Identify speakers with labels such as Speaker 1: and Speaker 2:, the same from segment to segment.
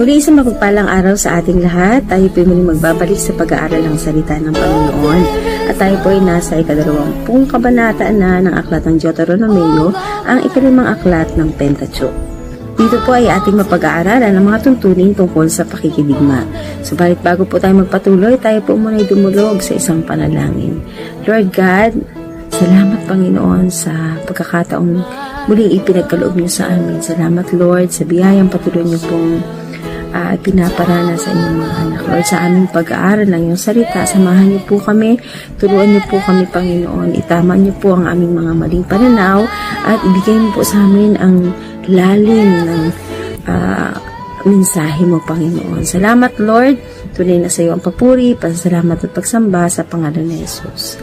Speaker 1: Muli isang mapagpalang araw sa ating lahat. Tayo po muli magbabalik sa pag-aaral ng salita ng Panginoon. At tayo po ay nasa ikadalawampung kabanata na ng aklat ng Deuteronomio, ang ikalimang aklat ng Pentateuch. Dito po ay ating mapag-aaralan ang mga tuntunin tungkol sa pakikidigma. Subalit bago po tayo magpatuloy, tayo po muna ay dumulog sa isang panalangin. Lord God, salamat Panginoon sa pagkakataong muling ipinagkaloob niyo sa amin. Salamat Lord sa biyayang patuloy niyo pong uh, pinaparana sa inyong mga anak. Lord, sa aming pag-aaral ng iyong salita, samahan niyo po kami, turuan niyo po kami, Panginoon. Itama niyo po ang aming mga maling pananaw at ibigay niyo po sa amin ang lalim ng uh, mensahe mo, Panginoon. Salamat, Lord. Tunay na sa iyo ang papuri, pasalamat at pagsamba sa pangalan ni Jesus.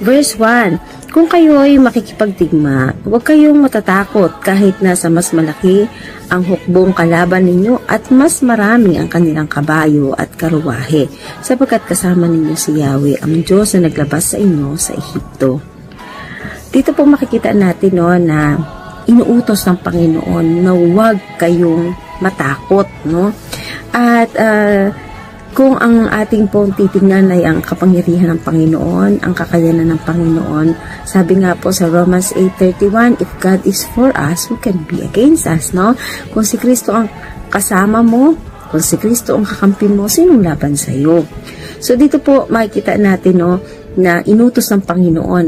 Speaker 1: Verse 1, Kung kayo ay makikipagdigma, huwag kayong matatakot kahit na sa mas malaki ang hukbong kalaban ninyo at mas marami ang kanilang kabayo at karuwahe, sapagkat kasama ninyo si Yahweh, ang Diyos na naglabas sa inyo sa Ehipto. Dito po makikita natin no, na inuutos ng Panginoon na huwag kayong matakot. No? At uh, kung ang ating pong titingnan ay ang kapangyarihan ng Panginoon, ang kakayanan ng Panginoon, sabi nga po sa Romans 8.31, if God is for us, who can be against us, no? Kung si Kristo ang kasama mo, kung si Kristo ang kakampi mo, sinong laban sa iyo? So dito po makikita natin, no, na inutos ng Panginoon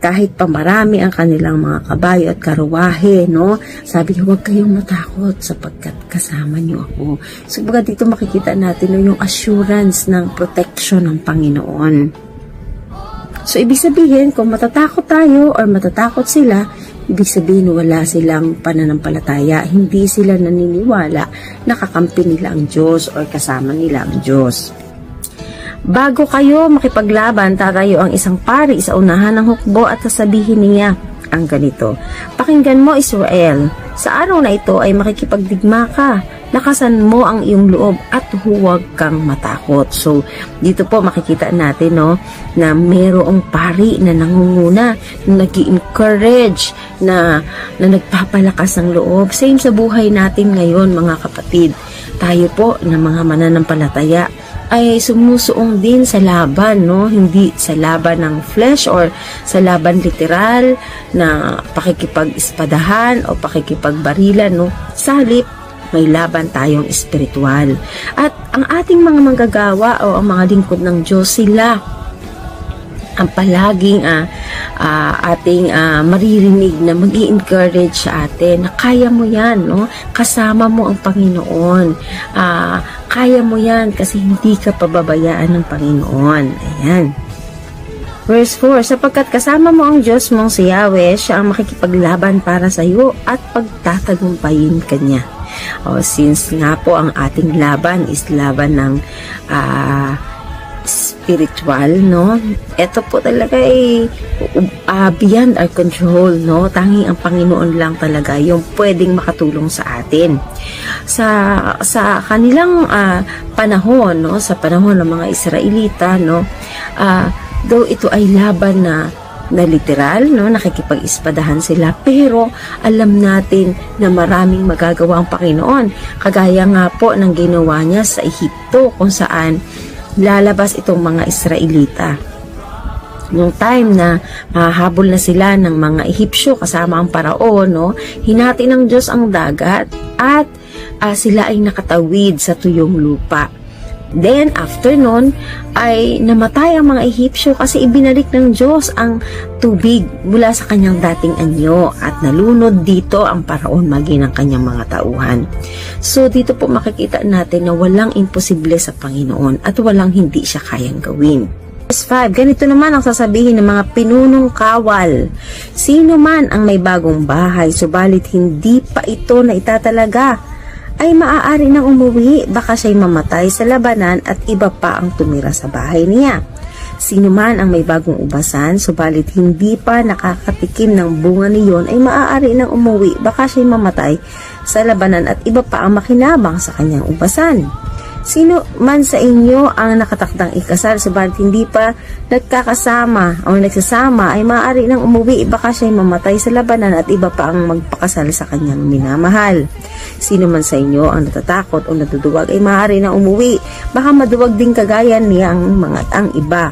Speaker 1: kahit pa marami ang kanilang mga kabayo at karuwahe, no? Sabi niya, huwag kayong matakot sapagkat kasama niyo ako. So, baga dito makikita natin no, yung assurance ng protection ng Panginoon. So, ibig sabihin, kung matatakot tayo or matatakot sila, ibig sabihin wala silang pananampalataya. Hindi sila naniniwala na kakampi nila ang Diyos or kasama nila ang Diyos. Bago kayo makipaglaban, tatayo ang isang pari sa unahan ng hukbo at sasabihin niya ang ganito. Pakinggan mo Israel, sa araw na ito ay makikipagdigma ka. Lakasan mo ang iyong loob at huwag kang matakot. So, dito po makikita natin no, na mayroong pari na nangunguna, na nag encourage na, na nagpapalakas ng loob. Same sa buhay natin ngayon mga kapatid. Tayo po na mga mananampalataya ay sumusuong din sa laban, no? Hindi sa laban ng flesh or sa laban literal na pakikipag-ispadahan o pakikipagbarilan, no? Sa may laban tayong espiritual. At ang ating mga manggagawa o ang mga lingkod ng Diyos, sila ang palaging uh, uh, ating uh, maririnig na mag encourage sa atin na kaya mo yan, no? kasama mo ang Panginoon. Uh, kaya mo yan kasi hindi ka pababayaan ng Panginoon. Ayan. Verse 4, sapagkat kasama mo ang Diyos mong si Yahweh, siya ang makikipaglaban para sa iyo at pagtatagumpayin kanya. O, since nga po ang ating laban is laban ng uh, spiritual, no? Ito po talaga ay uh, beyond our control, no? Tanging ang Panginoon lang talaga yung pwedeng makatulong sa atin. Sa sa kanilang uh, panahon, no? Sa panahon ng mga Israelita, no? Uh, though ito ay laban na na literal, no, nakikipag-ispadahan sila, pero alam natin na maraming magagawa ang Panginoon. Kagaya nga po ng ginawa niya sa Ehipto, kung saan lalabas itong mga Israelita. Nung time na mahahabol na sila ng mga Ehipsyo kasama ang paraon, no, hinati ng Diyos ang dagat at uh, sila ay nakatawid sa tuyong lupa. Then, after nun, ay namatay ang mga Ehipsyo kasi ibinalik ng Diyos ang tubig mula sa kanyang dating anyo at nalunod dito ang paraon maging ng kanyang mga tauhan. So, dito po makikita natin na walang imposible sa Panginoon at walang hindi siya kayang gawin. Verse 5, ganito naman ang sasabihin ng mga pinunong kawal. Sino man ang may bagong bahay, subalit hindi pa ito na itatalaga ay maaari nang umuwi, baka siya'y mamatay sa labanan at iba pa ang tumira sa bahay niya. Sino man ang may bagong ubasan, subalit hindi pa nakakatikim ng bunga niyon ay maaari nang umuwi, baka siya'y mamatay sa labanan at iba pa ang makinabang sa kanyang ubasan. Sino man sa inyo ang nakatakdang ikasal subalit hindi pa nagkakasama o nagsasama ay maaari nang umuwi baka siya'y mamatay sa labanan at iba pa ang magpakasal sa kanyang minamahal. Sino man sa inyo ang natatakot o natuduwag ay maaari na umuwi. Baka maduwag din kagaya niyang mga ang iba.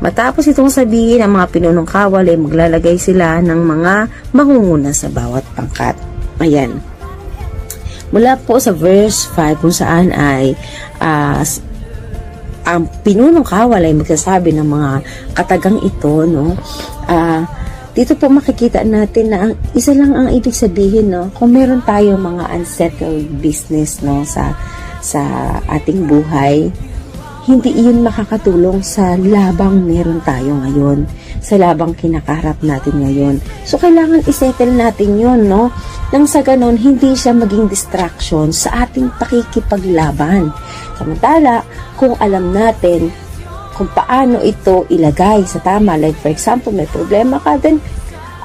Speaker 1: Matapos itong sabihin ang mga pinunong kawal ay maglalagay sila ng mga mangunguna sa bawat pangkat. Ayan. Mula po sa verse 5 kung saan ay s- ang pinunong kawal ay magsasabi ng mga katagang ito, no? Ah, dito po makikita natin na ang isa lang ang ibig sabihin, no? Kung meron tayo mga unsettled business, no, sa sa ating buhay, hindi iyon makakatulong sa labang meron tayo ngayon, sa labang kinakaharap natin ngayon. So, kailangan isettle natin yun, no? Nang sa ganon, hindi siya maging distraction sa ating pakikipaglaban. Samantala, kung alam natin kung paano ito ilagay sa tama, like for example, may problema ka, then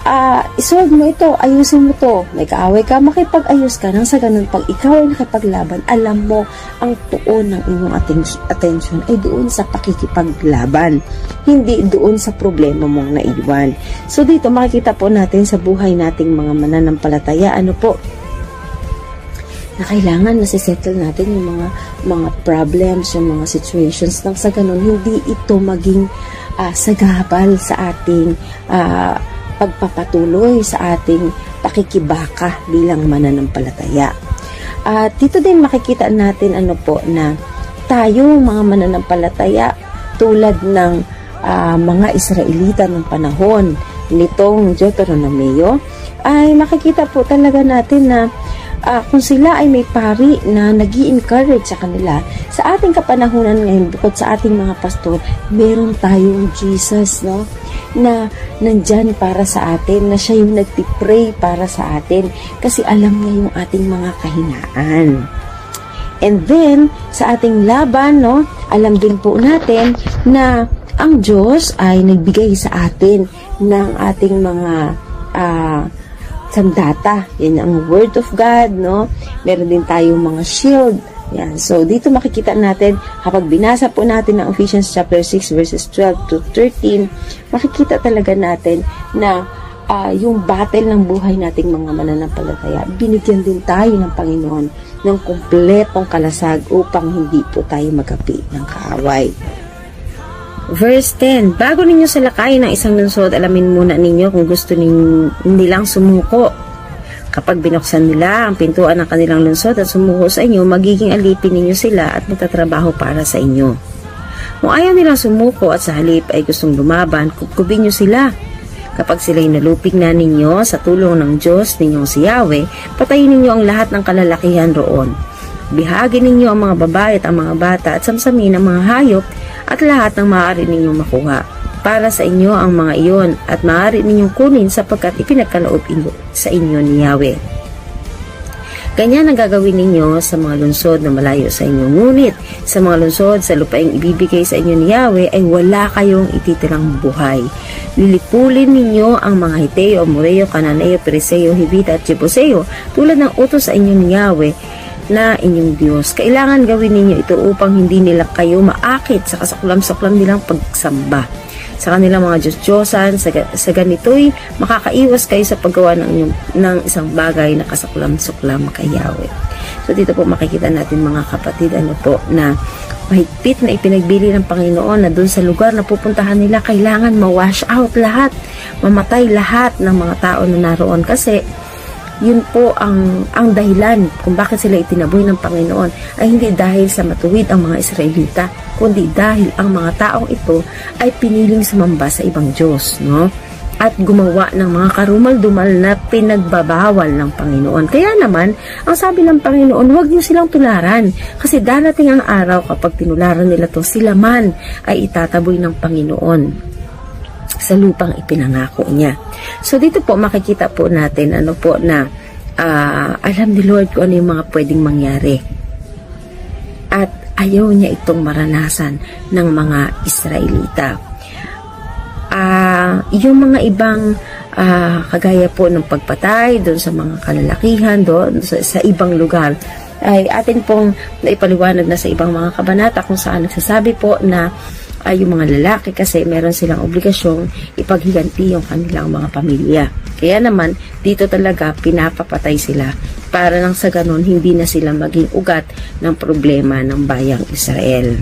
Speaker 1: ah isolve mo ito, ayusin mo to. May kaaway ka, makipag-ayos ka. Nang sa ganun, pag ikaw ay nakipaglaban, alam mo, ang tuon ng inyong atten- attention ay doon sa pakikipaglaban. Hindi doon sa problema mong naiwan. So dito, makikita po natin sa buhay nating mga mananampalataya, ano po, na kailangan nasisettle natin yung mga mga problems, yung mga situations nang sa ganun hindi ito maging ah, sagabal sa ating ah, pagpapatuloy sa ating pakikibaka bilang mananampalataya. At dito din makikita natin ano po na tayo mga mananampalataya tulad ng ah, mga Israelita ng panahon nitong Deuteronomio ay makikita po talaga natin na ah, kung sila ay may pari na nag encourage sa kanila, sa ating kapanahunan ngayon, bukod sa ating mga pastor, meron tayong Jesus, no? Na nandyan para sa atin, na siya yung nagtipray para sa atin, kasi alam niya yung ating mga kahinaan. And then, sa ating laban, no, alam din po natin na ang Diyos ay nagbigay sa atin ng ating mga ah, sandata. Yan ang Word of God, no? Meron din tayong mga shield. Yan. So, dito makikita natin, kapag binasa po natin ang Ephesians chapter 6 verses 12 to 13, makikita talaga natin na ah, yung battle ng buhay nating mga mananampalataya, binigyan din tayo ng Panginoon ng kumpletong kalasag upang hindi po tayo magapi ng kaaway. Verse 10, Bago ninyo salakayin ng isang lungsod, alamin muna ninyo kung gusto nin, nilang sumuko. Kapag binuksan nila ang pintuan ng kanilang lungsod at sumuko sa inyo, magiging alipin ninyo sila at magtatrabaho para sa inyo. Kung ayaw nilang sumuko at sa halip ay gustong lumaban, kukubin nyo sila. Kapag sila'y nalupig na ninyo sa tulong ng Diyos ninyong si Yahweh, patayin ninyo ang lahat ng kalalakihan roon. Bihagi ninyo ang mga babae at ang mga bata at samsamin ang mga hayop at lahat ng maaari ninyong makuha. Para sa inyo ang mga iyon at maaari ninyong kunin sapagkat ipinagkaloob inyo sa inyo ni Yahweh. Ganyan ang gagawin ninyo sa mga lungsod na malayo sa inyo. Ngunit sa mga lungsod sa lupaing ibibigay sa inyo ni Yahweh ay wala kayong ititirang buhay. Lilipulin ninyo ang mga Hiteo, Amoreo, Cananeo, Periseo, Hibita at Jebuseo tulad ng utos sa inyo ni Yahweh na inyong Diyos. Kailangan gawin ninyo ito upang hindi nila kayo maakit sa kasaklam-saklam nilang pagsamba. Sa kanilang mga Diyos-Diyosan, sa, sa ganito'y makakaiwas kayo sa paggawa ng, inyong, ng isang bagay na kasaklam-suklam kay Yahweh. So dito po makikita natin mga kapatid ano po na mahigpit na ipinagbili ng Panginoon na doon sa lugar na pupuntahan nila kailangan ma-wash out lahat, mamatay lahat ng mga tao na naroon kasi yun po ang ang dahilan kung bakit sila itinaboy ng Panginoon. Ay hindi dahil sa matuwid ang mga Israelita kundi dahil ang mga taong ito ay piniling sumamba sa ibang Diyos no? At gumawa ng mga karumal-dumal na pinagbabawal ng Panginoon. Kaya naman, ang sabi ng Panginoon, huwag niyo silang tularan kasi darating ang araw kapag tinularan nila to, sila man ay itataboy ng Panginoon sa lupang ipinangako niya. So dito po makikita po natin ano po na ah, alam ni Lord kung ano yung mga pwedeng mangyari. At ayaw niya itong maranasan ng mga Israelita. Ah, yung mga ibang ah, kagaya po ng pagpatay doon sa mga kalalakihan doon sa, sa ibang lugar ay atin pong naipaliwanag na sa ibang mga kabanata kung saan nagsasabi po na ay yung mga lalaki kasi meron silang obligasyong ipaghiganti yung kanilang mga pamilya. Kaya naman, dito talaga pinapapatay sila para lang sa ganon hindi na sila maging ugat ng problema ng bayang Israel.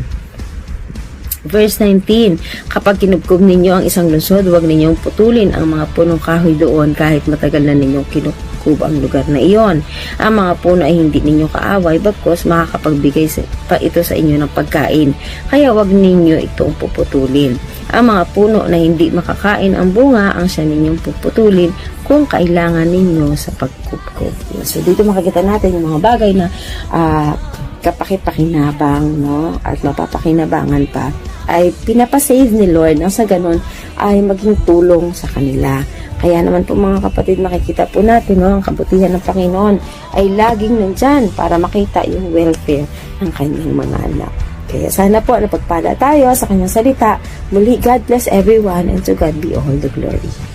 Speaker 1: Verse 19, Kapag kinubkob ninyo ang isang lungsod, huwag ninyong putulin ang mga punong kahoy doon kahit matagal na ninyong kinubkob ang lugar na iyon. Ang mga puno ay hindi ninyo kaaway, bagkos makakapagbigay pa ito sa inyo ng pagkain. Kaya huwag ninyo itong puputulin. Ang mga puno na hindi makakain ang bunga ang siya ninyong puputulin kung kailangan ninyo sa pagkubkob. So dito makikita natin yung mga bagay na ah, kapakipakinabang no at mapapakinabangan pa ay pinapasave ni Lord nang sa ganun ay maging tulong sa kanila. Kaya naman po mga kapatid makikita po natin no, ang kabutihan ng Panginoon ay laging nandyan para makita yung welfare ng kanyang mga anak. Kaya sana po napagpala tayo sa kanyang salita. Muli, God bless everyone and to God be all the glory.